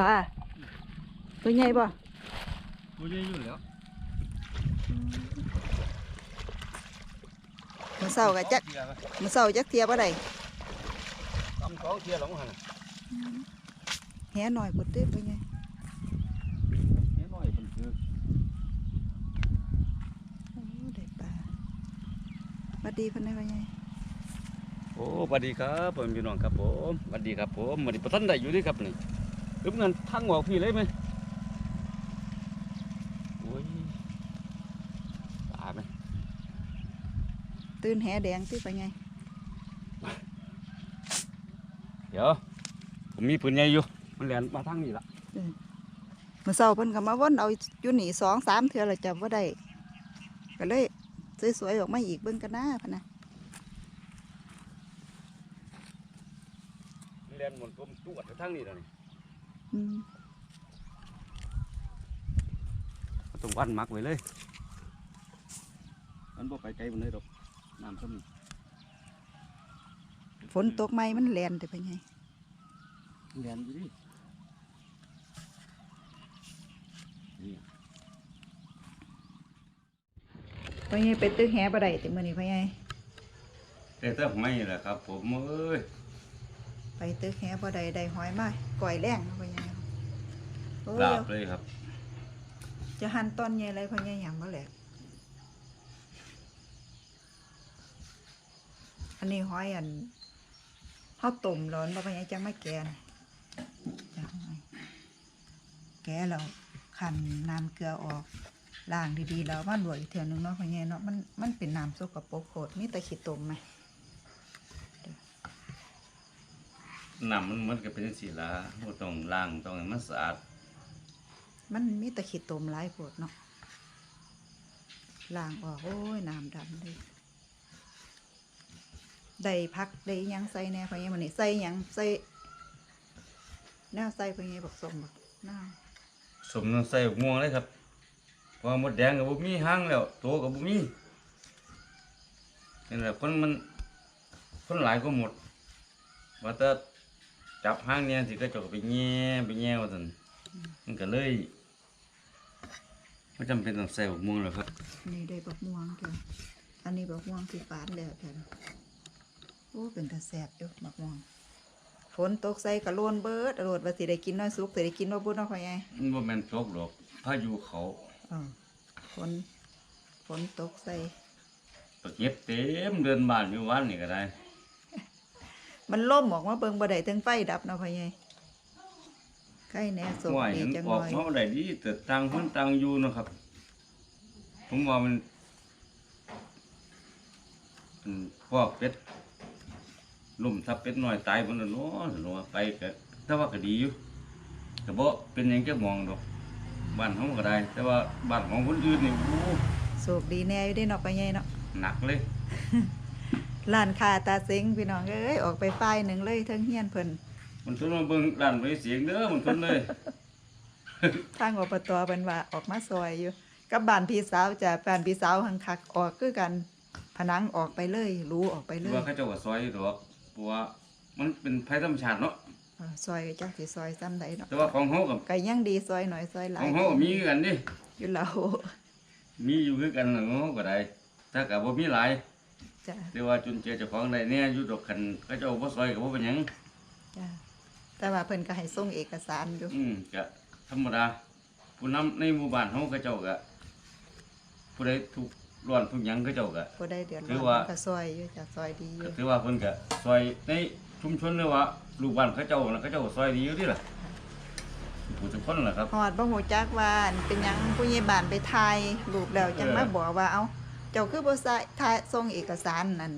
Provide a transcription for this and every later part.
ปลาตัวใหญ่บ่ตัวใหญ่อยู่แล้วมือเศร้ากับจักมือเศร้าจักเทียบ่ได้ตำสองเทียหลงหันแหหน่อยพุดเด้ตัวใหญ่นี่น้อยเป็นคือโอ้ได้ปลาสวัสดีเพิ่นได้บ่ใหญ่โอ้สวัสดีครับผมพี่น้องครับผมสวัสดีครับผมวันนี้ประทันได้อยู่ด้วยครับนี่ รึเงินทั้งหัวพี่เลยไหมโอ้ยตายไหมตื่นแหแดงติบ่ใหญ่เดี๋ยว ผมมีปืนใหญ่อยู่ มันแหลนมาทางนี้ละมือเศร้าเพิ่นก็มาวนเอาอยู่นี่สองสามเทื่อแล้วจำบ่ได้ก็เลยสวยๆออกมาอีกเบิ่งกันหน้าพะนะมันแหลนหมดผมตรวจไปทางนี้แล้วนี่ อืมเอาตรงวันมักไว้เลย มันบ่ไปไกลมันเลยดอกน้ำซ้ำนี่ฝนตกไหมมันแลนแต่บ่ใหญ่แหลนอยู่ดินี่บ่ใหญ่ไปตึกแหบ่ได้แต่มื้อนี้บ่ใหญ่แต่ถ้าไม่แหละครับ ผมเอ้ยไปตึกแหบ่ได้ได้หอยมาก่อยแรงเอาบ่ใหญ่โอ้ย ลาบเลยครับ จะหั่นตอนใหญ่ไรพ่อใหญ่หยังบ่แหลกอันนี้หอยอันเฮาต้มร้อนบ่พ่อใหญ่จังไม่แกนจังไงแกะแล้วคั่นน้ำเกลือออกล้างดีๆแล้วมาลวกอีกเทื่อนึงเนาะพ่อใหญ่เนาะมันมันเป็นน้ำสกปรกโคตรมีแต่ขี้ตมไหมน้ำมันเหมือนกับเป็นสีละเราต้องล้างต้องให้มันสะอาด มันมีต่ขี้ตมหลายโพดเนาะล้างออก โอ้ยน้ำดำเลยได้พักได้ยังใส่แน่พ่อใหญ่มันนี่ใส่ยังใส่แนวใส่พ่อใหญ่บอกสมบักน้าสมน้ำใส่บักม่วงเลยครับพราะว่ามดแดงกับบุมีห้างแล้วโตกับบุมีนี่แหละคนมันคนหลายก็หมดว่าแต่จับห้างเนี่ยสิก็จะไปแง่ไปแง่ว่าสันมันก็เลย ไม่จำเป็นต้องใส่บักม่วงหรอกครับนี่ได้บักม่วงจ้ะอันนี้บักม่วงที่ฝานแล้วจ้ะโอ้เป็นตาแสบอยู่บักม่วงฝนตกใส่กระโลนเบิดอรดว่าสิได้กินน้อยสุกสิได้กินว่าบุญเนาะพ่อใหญ่มันบ่แม่นตกดอกพายุเขาเออฝนฝนตกใส่ตะเก็บเต็มเดินบ้านอยู่วันนี่ก็ได้ มันล่มออกมาเบิ่งบ่ได้ถึงไฟดับเนาะพ่อใหญ่ ใกล้แหน่สมว่าดีเห็นจังอหอน่กอยมาได้ดีแต่ต่างคนต่างอยู่เนาะครับ ผมว่ามันมันพวกเป็ดลุ่มทับเป็ดน้อยตายบนนั้นเนาะเนาะไปก็แต่ว่าก็ดีอยู่แต่บ่เป็นหยังจะมองดอกบ้านเฮาก็ได้ แต่ว่าบ้านของคนอื่นนี่โอ้โชคดีแน่อยู่เด้เนาะพ่อใหญ่เนาะหนักเลย ร้านค้าตาเซ็งพี่น้องเอ้ยออกไปป้ายหนึ่งเลยเทั้งเฮียนเพิ่น มันทนมาเบิ่งร้านไว้เสียงเด้อมันทนเลย ทางอบตเพิ่นว่าออกมาซอยอยู่ กับบ้านพี่สาวจ้ะบ้านพี่สาวหังคักออกคือกันผนังออกไปเลยรูออกไปเลว่ายเขาเจ้าก็ซอยอยู่ดอกเพราะว่ามันเป็นภัยธรรมชาติเนาะเออซอยจักสิซอยซ้ำใดเนาะแต่ว่าของเฮากับก็ยังดีซอยหน่อยซอยหลาขยองเฮาก็มีคือกันดิอยู่แล้ว มีอยู่คือกันของเฮาก็ได้ถ้าก็บ่มีหลายจ้ะแต่ว่าจนเจอเจ้าของได้เนี่ยอยู่ดอกคันเขาเจ้าบ่ซอยก็บ่เป็นหยัง จ้ะ แต่ว่าเพิ่นก็ให้ส่งเอกสารอยู่อืมก็ธรรมดาผู้นำในหมู่บ้านเฮาเขาเจ้าก็ผู้ใดทุกข์ร้อนทุกหยังเขาเจ้าก็ บ่ได้เดือดถืร้ออนว่าก็ซอยอยู่จ้ะซอยดีอก็ยู่ถือว่าเพิ่นก็ซอยในชุมชนเลยว่าลูกบ้านเขาเจ้าน่ะเขาเจ้าก็ซอยดีอยู่ติล่ะผู้ทุกคนล่ะครับ ฮอดบ่ฮู้จักว่าอันเป็นหยังผู้ใหญ่บ้านไปถ่ายรูปแล้วจังมาเออ บอกว่าเอ้าเจ้าคือบ่ใส่ถ่ายส่งเอกสารนั่น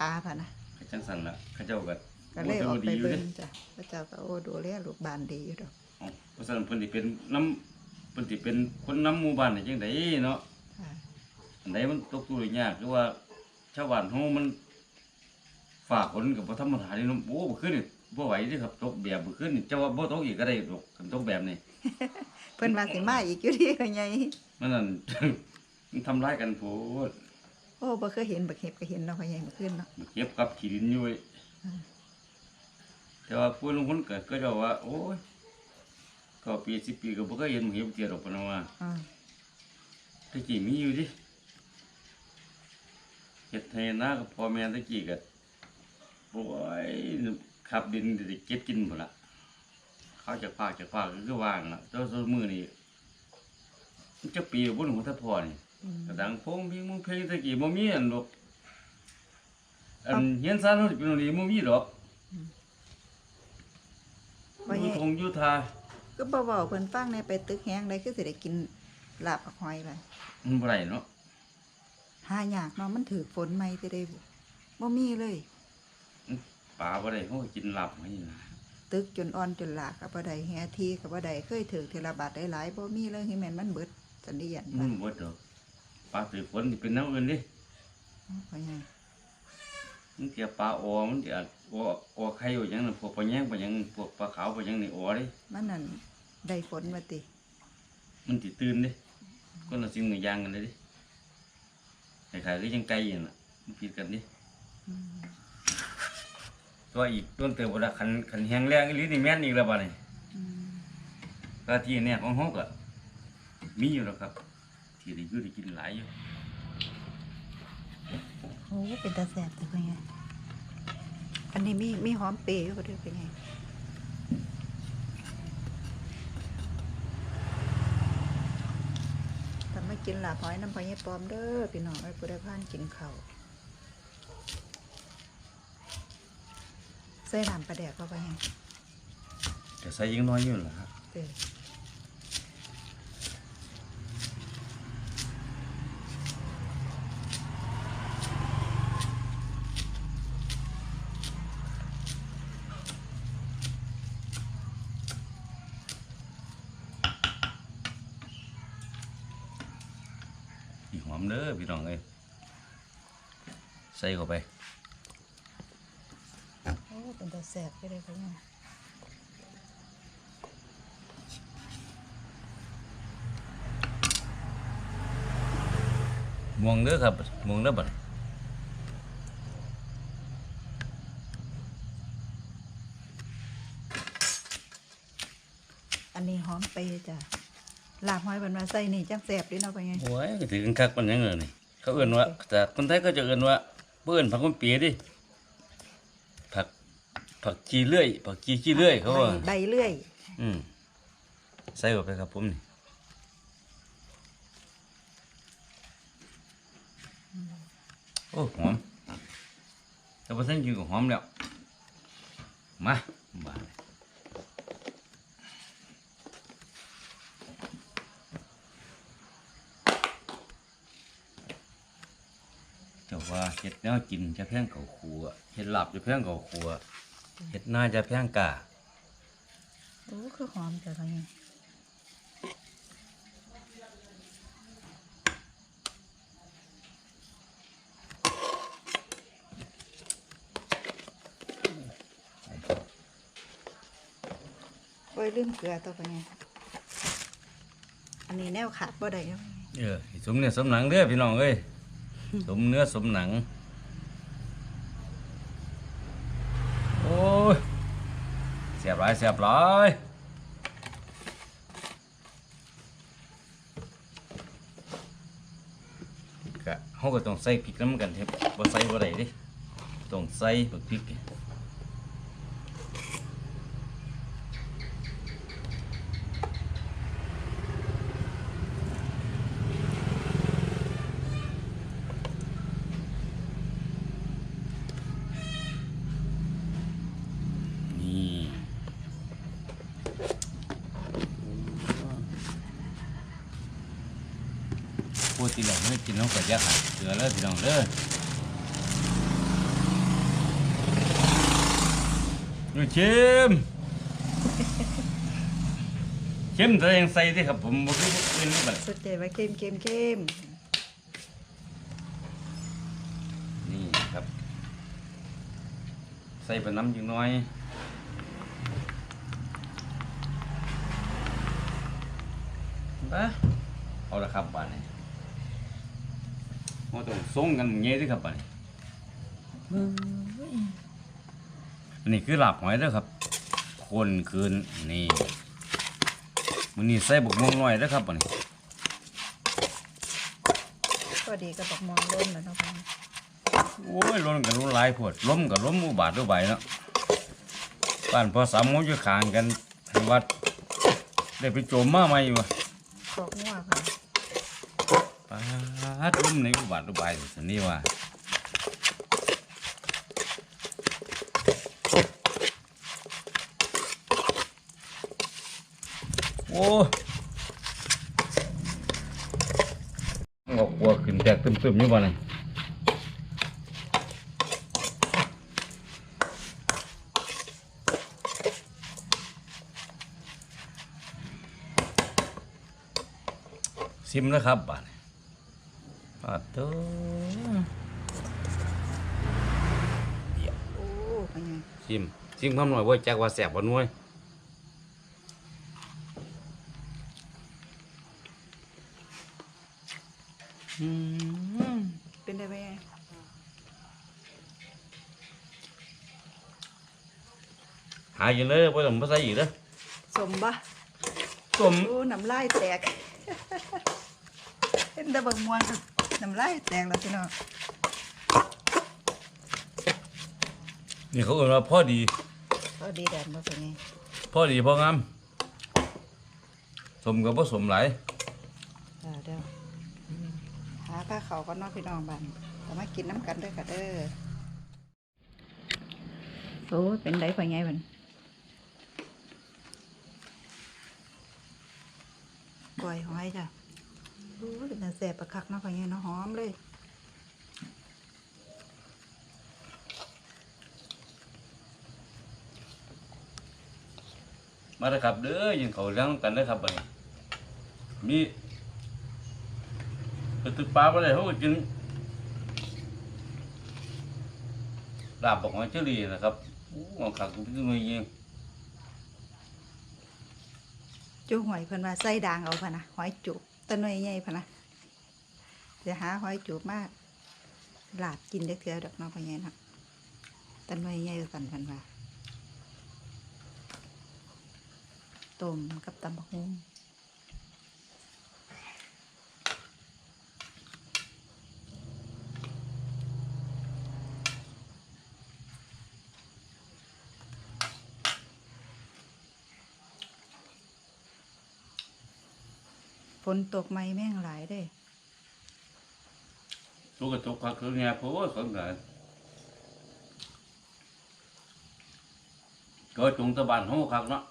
อาพะนะ ก็จังซั่นล่ะเขาเจ้าก็ ก็เลยออกไปดีอยู่เบิ่เด้งจ้ะพระเจ้าก็โอ้ดูแลลูกบ้านดีอยู่ดอกเอ้าเพราะฉะนั้นเพิ่นสิเป็นน้ำเพิ่นสิเป็นคนนำหมู่บ้านได้จังไดเนาะค่ะอันใดมันตกตุยยากคือว่าชาวบ้านเฮามันฝากคนกับบ่ธรรมดานี่เนาะโอ้บ่ขึ้นนี่บ่ไหวเด้ครับตกแบบบ่ขึ้นนี่เจ้าว่าบ่ตกอีกก็ได้ดอกคันตกแบบนี้เพิ่นว่าสิมาอีกอยู่ที่ก็ใหญ่มันนั่น มันทำร้ายกันโพดโอ้บ่เคยเห็นบักเห็บก็เห็นเนาะพ่อใหญ่เมื่อคืนเนาะมาเก็บกับขี้ดินอยู่ไว้ อ แต่ว่าผู้ลงคนเก็ก็จะว่า โอ้ยก็ปีสิบปีก็บ่เคยเห็นหมูเห็นเตียดอกปานว่าอ่าแตะกี้มีอยู่ดิเฮ็ดให้นากับพ่อแม่ตะกี้ก็โอ้ยขับดินได้เก็บกินหมดละเขาจะพากจะพากก็คือว่างละแต่ว่าซุมื้อนี้มันจะปีบ่รู้ถ้าพ่อนี่ อืม กระดังพงพิงมึงเพลงตะกี้บ่มีอันดอกอันเฮียนซ่านเฮาสิเป็นอันนี้บ่มีดอกว่าอยู่ไงทงอยู่ทาก็บ่เว้าเพิ่นฟังในไปตึกแฮงได้คือสิได้กินลาบกับหอยไปมันบ่ได้เนาะหายากเนาะมันถือฝนใหม่สิได้บ่บ่มีเลยปลาบ่ได้เฮาก็กินหลับให้นะตึกจนอ่อนจนหลากก็บ่ได้แฮทีก็บ่ได้เคยถือเทอละบาทได้หลายบ่มีเลยให้แม่นมันเบิดสันเดียนมันบ่ดอกปลาตือฝนนี่เป็นแนวอื่นเดิว่าไง มันเกี่ยปลาออมันสิอาจออออไข่อยู่หยังนั่นพวกปลาแยงปลาหยังพวกปลาขาวปลาหยังนี่ออเดิมันนั่นได้ฝนมาติ มันสิตื่นเดิคนละสิ่งละอย่างกันเลยเดิคล้ายๆคือจังไก่นั่นน่ะมันผิดกันเดิอืมตัวอีกต้นเติบบ่ได้คันคันแห้งแรงอีหลีนี่แม่นอีกแล้วบัดนี้อืมก็ที่เนี่ยของเขาก็มีอยู่แล้วครับ ที่ได้อยู่ได้กินหลายอยู่ โอ้เป็นตาแสบแต่เป็นไงอันนี้มีมีหอมเปรย์อยู่บ่ด้วยเป็นไงแต่ไม่กินลาบหอยน้ำพอยายปลอมเด้อพี่น้องไอ้ผู้ได้ผ่านกินข้าวใส่น้ำปลาแดกเข้าไปไงแต่ใส่ยังน้อยอยู่ล่ะครับเด้ออีหอ มเด้อพี่น้องเอ้ยใส่เข้าไปโอ้เป็นตาแสบก็ได้เป็นไงม่วงเด้อครับม่วงเด้อบัดอันนี้หอมเปรย์จ้ะ ลาบหอยเป็นมาใส่นี่จังแสบด้วยเนาะเป็นไงโอ้ยก็ถือกันคักปานหยังเลยนี่เขาเอิ้นว่าแต่คนไทยก็จะเอิ้นว่าบ่เอิ้นผักคนเปียดิผักผักชีเลื่อยผักชีขี้เลื่อยเขาว่าใบใบเลื่อย อืมใส่เข้าไปครับผมนี่โอ้หอมแต่พอท่านกินก็หอมแล้วมาบ้าดแต่ ว่าเห็ดแนวกินจะแพงเก่าครัวเห็ดหลับจะแพงเก่าครัวเห็ดหน้าจะแพงกาโอ้คือหอมจ้ะเป็นไงโอ้ยลืมเกลือตัวเป็นไงอันนี้แนวขาดบ่ได้เนาะ เออสมเนื้อสมหนังเด้อพี่น้องเอ้ย สมเนื้อสมหนัง โอ้ยเสียบหลายเสียบหลายกะเขาก็ต้องใส่พริกน้ำกันเถอะบ่ใส่บ่ได้ดิต้องใส่พริก พูดทีหลังไม่กินน้องกระยาขาดเสือแล้วพี่น้องเด้อดูชิมชิมตัวเองใส่ที่ครับผมบ่คือพวกอื่นนี่บัดสุดใจไว้เค็มเค็มเค็มนี่ครับ ใส่เป็นน้ำจังน้อยนะเอาละครับบ้านนี้ เราต้องส่งกันเงี้ยด้วยครับบ้านนี้เบิ่งอันนี้คือหลาบหอยเด้อครับ คนคืนนี่มื้อนี้ใส่บุกม่วงน้อยเด้อครับอันนี้ก็ดีกับบักมองล้นแล้วเนาะพ่อใหญ่โอ้ยล้นกันล้นหลายพวดล้มกับล้มอุบาทอุบายเนาะบ้านพอสามโมงอยู่ขางกันให้วัด ได้ไปโจมมาใหม่อยู่วะขอกงัวค่ะาดล้มในอุบาทอุบายสินี่ว่าโอ้มันก็กลัวขึ้นแตกตึมๆอยู่บ่นี่ซิมแล้วครับบ้าน ปาดตัวโอ้พ่อใหญ่ซิมซิมคำหน่อยเว่าจักว่าแสบบ่นวยอืมเป็นได้ไหมหาอยู่เลยบ่ต้องมาใส่อีกเด้อสมปะต้มน้ำลายแตกเห็นแต่บักม่วงก็ น้ำลายแตกแล้วพี่น้องนี่เขาเอิ้นว่าพอดีก็ดีแดดมาเป็นไงพอดีพองามสมกับบ่สมหลายเดี๋ยวเดี๋ยวหาผ้าเขาวก็นอกพี่น้องบ้านแต่มากินน้ำกันด้วยค่ะเด้อโอ้ยเป็นไรพ่อใหญ่บันกล้วยหอยจ้ะโอ้ย เป็นตาแสบประคักเนาะพ่อใหญ่เนาะหอมเลยมาเด้อครับเด้อยินเขาเลี้ยงกันเด้อครับบัดนี้มีไปตึกปลาบ่ได้เขาก็กินลาบบอกหอยเชอรี่นะครับอู้เอาขักทุกที่มือยิงจูหอยเพิ่นว่าใส่ด่างเอาพะนะหอยจูบ ตะหน่วยใหญ่พะนะเดี๋ยวหาหอยจูบมากหลาบกินได้เถื่อดอกน้องพ่อใหญ่นะตะหน่วยใหญ่กันพันว่าต้มกับตำบักหุ่ง นตกไหมแม่งหลายเด้ทุกกระตุกพักคือไงเพราะว่าสงสารก็จงตะบานห้องคักเนาะ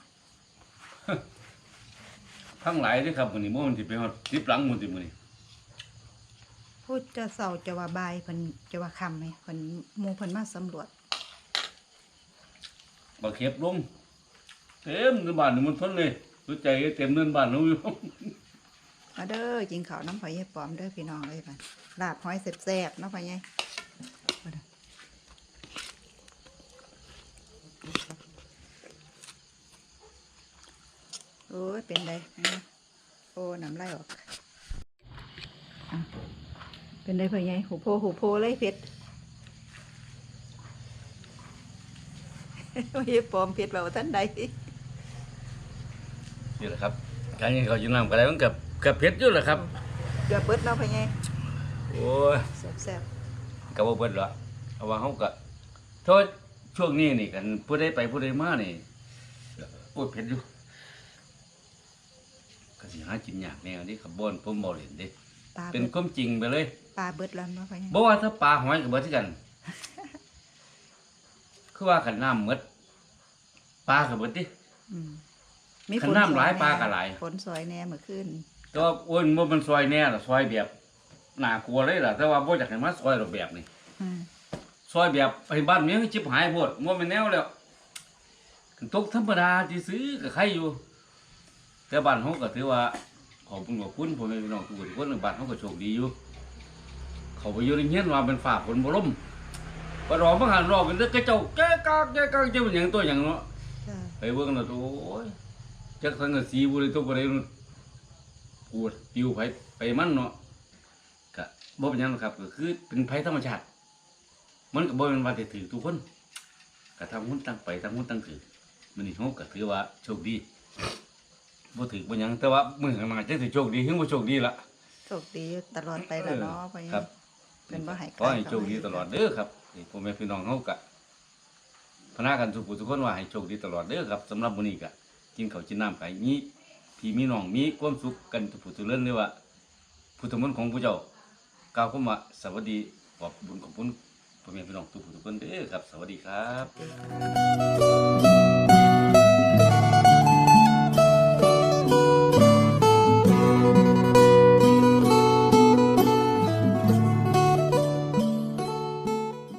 ทั้งหลายเด้อครับมื้อนี้บ่มันสิไปฮอด10หลังมื้อนี้มื้อนี้พูดจะเศร้าจะว่าบายเพิ่นจะว่าคำไหมเพิ่นหมู่เพิ่นมาสำรวจบ่เข็บลงเต็มในบ้านนี่มันทนเลยสุดใจเต็มเนินบ้านเฮาอยู่ มาเด้อกินข้าวน้ำพอยายปอมเด้อพี่น้องเลยบัดลาบหอยแซ่บๆนาะพอยยาเอโอ้ยเป็นไดโอ้น้ำลายออกเป็นไดพ่อยายหูโพหูโพเลยเผ็ดพอยายปอมเผ็ดแบบท่านใดนี่แหละครับการกินข้าวกินน้ำก็ได้มันกับ กับเผ็ดอยู่แหละครับเกือบเบิดเนาะพ่อยายโอ้ยแซ่บก็บ่เบิดหรอกเพราะว่าเฮาก็โทษช่วงนี้นี่กันผู้ใดไปผู้ใดมานี่โอ้ยเผ็ดอยู่ก็สิหากินยากแนวนี้ครับบ่นผมบ่เล่นเด้ๆปลาเป็นเบิดความจริงไปเลยปลาเบิดแล้วเนาะพ่อยายบ่ว่าถ้าปลาหอยก็เบิดคือกัน คือว่าขันน้ำหมดปลาก็เบิดดิอืมคันน้ำหลายฝนซอปลาก็หลาย ฝนซอยแหน่เมื่อคืน แต่ว่าโอ้ยบ่มันซอยแน่ล่ะซอยแบบน่ากลัวเลยล่ะแต่ว่าบ่อยากให้มาซอยดอกแบบนี้อืมซอยแบบไอ้บ้านเมียงจิบหายโพดบ่แม่นแนวแล้วตกธรรมดาที่ซื้อก็ใครอยู่ แต่บ้านเฮาก็ถือว่าขอบคุณขอบคุณพ่อแม่พี่น้องทุกคนทุกคนบ้านเฮาก็โชคดีอยู่ เขาไปอยู่ในเฮียนว่าเป็นฝ่าฝนบ่ล่มบ่รอมาหันรอกันเด้อกระเจ้าแก้กากแก้กากจะเป็นหยังตัวหยังเนาะจ้าไปเบิ่งแล้วโอ้ยจักสังกะสีบ่ได้ตัวบ่ได้ปวดปิวไปไปมันเนาะก็บ่เป็นหยังหรอกครับก็คือเป็นภัยธรรมชาติ มันก็บ่แม่นว่าจะถือทุกคนก็ทำหุ้นตั้งไปทำหุ้นตั้งถือมันนี่เขาก็ถือว่าโชคดีบ่ถือบ่หยังแต่ว่ามือข้างหน้าจะถือโชคดีถึงบ่โชคดีละ โชคดีตลอดไปแล้วเนาะพ่อใหญ่ครับ เป็นบ่ให้ขอให้โชคดีตลอดเด้อครับนี่พ่อแม่พี่น้องเฮาก็พนากันทุกผู้ทุกคนว่าให้โชคดีตลอดเด้อครับสำหรับมื้อนี้ก็กินข้าวกินน้ำไปมี พี่มีน้องมีความสุขกันทุกผู้ทุเรื่องเลยว่าพุทธมนต์ของผู้เจ้ากล่าวคำว่าสวัสดีขอบบุญขอบคุณพ่อแม่พี่น้องทุกผู้ทุกคนเด้อครับ สวัสดีครับ